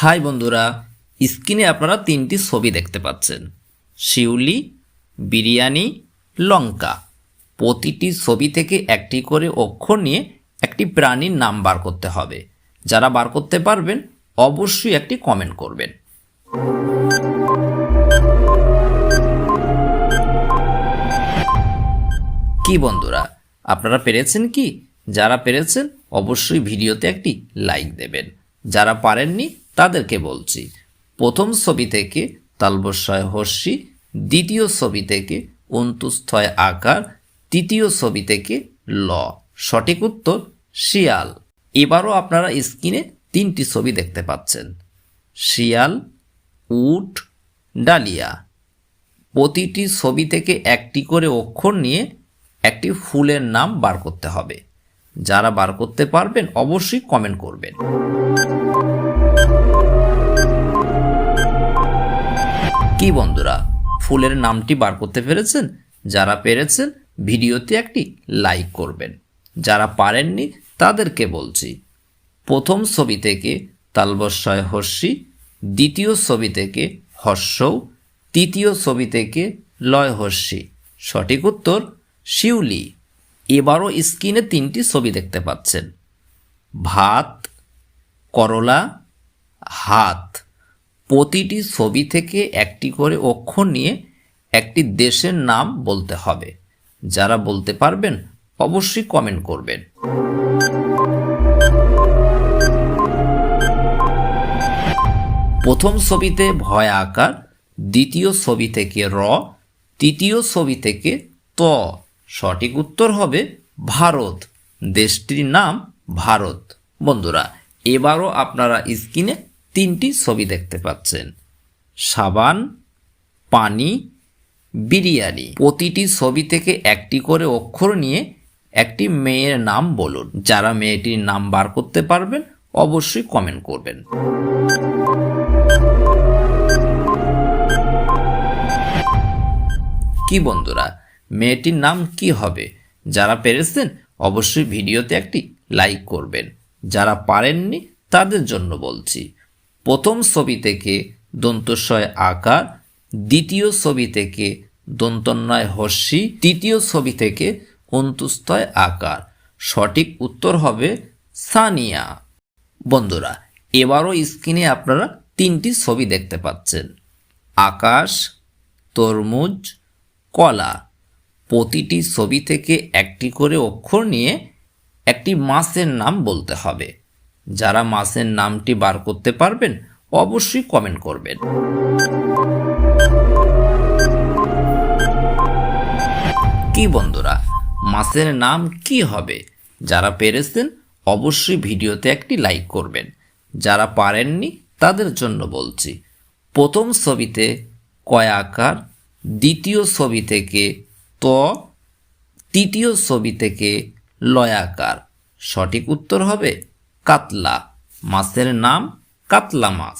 High বন্ধুরা, স্ক্রিনে আপনারা তিনটি ছবি দেখতে পাচ্ছেন। শিউলি, বিরিয়ানি, লঙ্কা। প্রতিটি ছবি থেকে একটি করে অক্ষর নিয়ে একটি প্রাণীর নাম বার করতে হবে। যারা বার করতে পারবেন, অবশ্যই একটি কমেন্ট করবেন। কি বন্ধুরা, আপনারা পেরেছেন কি? যারা পেরেছেন, অবশ্যই ভিডিওতে একটি লাইক দেবেন। যারা পারেননি তাদেরকে বলছি, প্রথম ছবি থেকে তালবস্বয় হর্ষি, দ্বিতীয় ছবি থেকে অন্তুস্থয় আকার, তৃতীয় ছবি থেকে ল। সঠিক উত্তর, শিয়াল। এবারও আপনারা স্ক্রিনে তিনটি ছবি দেখতে পাচ্ছেন। শিয়াল, উট, ডালিয়া। প্রতিটি ছবি থেকে একটি করে অক্ষর নিয়ে একটি ফুলের নাম বার করতে হবে। যারা বার করতে পারবেন, অবশ্যই কমেন্ট করবেন। কি বন্ধুরা, ফুলের নামটি বার করতে পেরেছেন? যারা পেরেছেন, ভিডিওতে একটি লাইক করবেন। যারা পারেননি, তাদেরকে বলছি, প্রথম ছবি থেকে তালবস্বয় হর্ষি, দ্বিতীয় ছবি থেকে হর্ষৌ, তৃতীয় ছবি থেকে লয় হর্ষি। সঠিক উত্তর, শিউলি। এবারও স্ক্রিনে তিনটি ছবি দেখতে পাচ্ছেন। ভাত, করলা, হাত। প্রতিটি ছবি থেকে একটি করে অক্ষর নিয়ে একটি দেশের নাম বলতে হবে। যারা বলতে পারবেন, অবশ্যই কমেন্ট করবেন। প্রথম ছবিতে ভয় আকার, দ্বিতীয় ছবি থেকে র, তৃতীয় ছবি থেকে ত। সঠিক উত্তর হবে ভারত। দেশটির নাম ভারত। বন্ধুরা, এবারও আপনারা স্ক্রিনে তিনটি ছবি দেখতে পাচ্ছেন। সাবান, পানি, বিরিয়ানি। প্রতিটি ছবি থেকে একটি করে অক্ষর নিয়ে একটি মেয়ের নাম বলুন। যারা মেয়েটির নাম বার করতে পারবেন, অবশ্যই কমেন্ট করবেন। কি বন্ধুরা, মেয়েটির নাম কি হবে? যারা পেরেছেন, অবশ্যই ভিডিওতে একটি লাইক করবেন। যারা পারেননি, তাদের জন্য বলছি। প্রথম ছবি থেকে দন্তস্বয় আকার, দ্বিতীয় ছবি থেকে দন্তন্বয় হর্ষি, তৃতীয় ছবি থেকে অন্তুস্তয় আকার। সঠিক উত্তর হবে সানিয়া। বন্ধুরা, এবারও স্ক্রিনে আপনারা তিনটি ছবি দেখতে পাচ্ছেন। আকাশ, তরমুজ, কলা। প্রতিটি ছবি থেকে একটি করে অক্ষর নিয়ে একটি মাছের নাম বলতে হবে। যারা মাছের নামটি বার করতে পারবেন, অবশ্যই কমেন্ট করবেন। কি বন্ধুরা, মাছের নাম কি হবে? যারা পেরেছেন, অবশ্যই ভিডিওতে একটি লাইক করবেন। যারা পারেননি, তাদের জন্য বলছি, প্রথম ছবিতে কয় আকার, দ্বিতীয় ছবি থেকে ত, তৃতীয় ছবি থেকে লয়াকার সঠিক উত্তর হবে কাতলা মাছের নাম কাতলা মাছ।